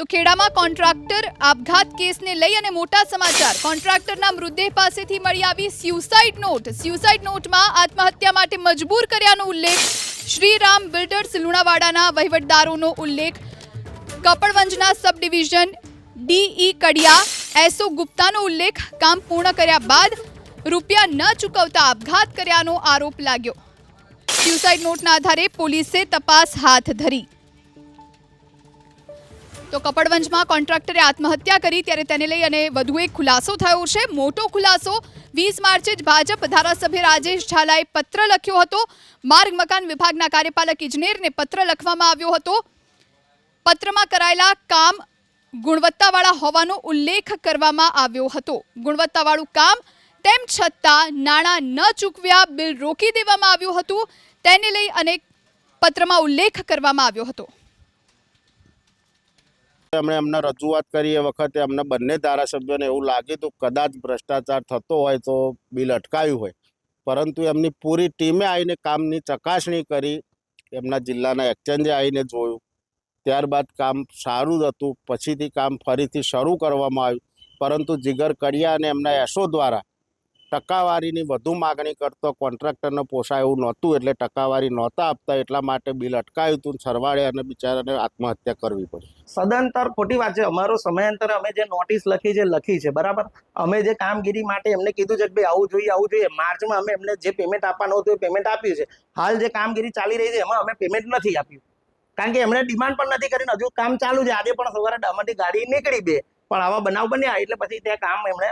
તો ખેડામાં કોન્ટ્રાક્ટર આપઘાત કેસને લઈ અને મોટા સમાચાર. કોન્ટ્રાક્ટરના મૃતદેહ પાસેથી મળી આવી સ્યુસાઇડ નોટ સ્યુસાઇડ નોટમાં આત્મહત્યા માટે મજબૂર કર્યાનો ઉલ્લેખ શ્રીરામ બિલ્ડર્સ લુણાવાડાના વહીવટદારોનો ઉલ્લેખ. કપડવંજના સબ ડિવિઝન ડીઈ કડિયા, એસો ગુપ્તાનો ઉલ્લેખ. કામ પૂર્ણ કર્યા બાદ રૂપિયા ન ચૂકવતા આપઘાત કર્યાનો આરોપ લાગ્યો. સ્યુસાઇડ નોટના આધારે પોલીસે તપાસ હાથ ધરી. તો કપડવંજમાં કોન્ટ્રાક્ટરે આત્મહત્યા કરી ત્યારે તેને લઈ અને વધુ એક ખુલાસો થયો છે. મોટો ખુલાસો વીસ માર્ચે જ ભાજપ ધારાસભ્ય રાજેશ ઝાલાએ પત્ર લખ્યો હતો. માર્ગ મકાન વિભાગના કાર્યપાલક ઇજનેરને પત્ર લખવામાં આવ્યો હતો. પત્રમાં કરાયેલા કામ ગુણવત્તાવાળા હોવાનો ઉલ્લેખ કરવામાં આવ્યો હતો. ગુણવત્તાવાળું કામ તેમ છતાં નાણાં ન ચૂકવ્યા, બિલ રોકી દેવામાં આવ્યું હતું. તેને લઈ અને પત્રમાં ઉલ્લેખ કરવામાં આવ્યો હતો. એમણે અમને રજૂઆત કરી, એ વખતે અમને બંને ધારાસભ્યોને એવું લાગ્યું હતું કદાચ ભ્રષ્ટાચાર થતો હોય તો બિલ અટકાયું હોય. પરંતુ એમની પૂરી ટીમે આવીને કામની ચકાસણી કરી, એમના જિલ્લાના એક્સચેન્જે આવીને જોયું. ત્યારબાદ કામ સારું જ હતું. પછીથી કામ ફરીથી શરૂ કરવામાં આવ્યું. પરંતુ જીગર કડિયા અને એમના એસો દ્વારા ટકાવારીની વધુ માગણી કરતો કોન્ટ્રાક્ટરને પોસાય એવું નહોતું, એટલે ટકાવારી નહોતા આપતા, એટલા માટે બિલ અટકાયું હતું સરવાળે અને બિચારાને આત્મહત્યા કરવી પડી. સદંતર ખોટી વાત છે. અમારો સમયાંતરે અમે જે નોટિસ લખી છે લખી છે, બરાબર? અમે જે કામગીરી માટે એમને કીધું છે કે ભાઈ આવું જોઈએ આવું જોઈએ, માર્ચમાં અમે એમને જે પેમેન્ટ આપવાનું હતું એ પેમેન્ટ આપ્યું છે. હાલ જે કામગીરી ચાલી રહી છે, એમાં અમે પેમેન્ટ નથી આપ્યું. કારણ કે એમણે ડિમાન્ડ પણ નથી કરીને હજુ કામ ચાલુ છે. આજે પણ સવારે ડામાંથી ગાડી નીકળી બે. પણ આવા બનાવ બન્યા, એટલે પછી ત્યાં કામ એમણે